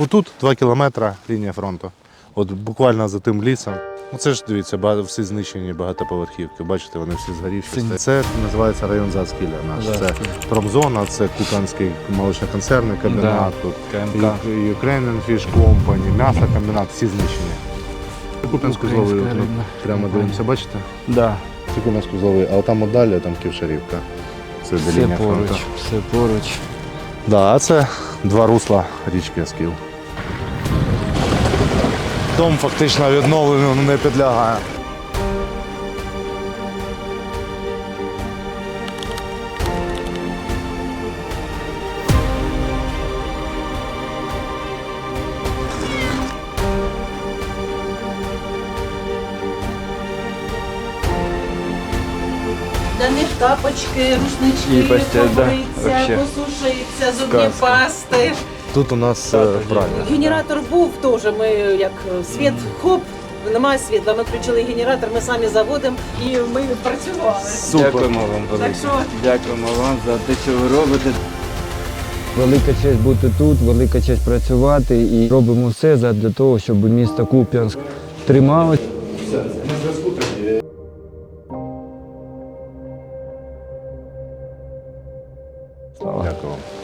Отут 2 кілометри лінія фронту. От буквально за тим лісом. Ну це ж дивіться, всі знищені багатоповерхівки. Бачите, вони всі згорівші. Це, називається район Зацкіля наш. Це промзона, це Куп'янський молочно-концерний комбінат. Тут КМК. Ukrainian Fish Company, м'ясокомбінат, всі знищені. Куп'янську зловили, прямо дивимося, бачите? Да, Це Куп'янську зловили, а там далі, там Ківшарівка. Це все поруч, все поруч. Да, а це два русла річки Аскіл. Дом фактично відновленню не підлягає. Для них тапочки, рушнички, І постіль, да, вообще. посушиться, зубні Сказка. пасти. Тут у нас е, правильно. Генератор був теж. Ми як е, світ хоп, немає світла. Ми включили генератор, ми самі заводимо і ми працювали. Супер. Дякуємо вам велике. Так що... Дякуємо вам за те, що ви робите. Велика честь бути тут, велика честь працювати і робимо все для того, щоб місто Куп'янськ трималося. Дякую вам.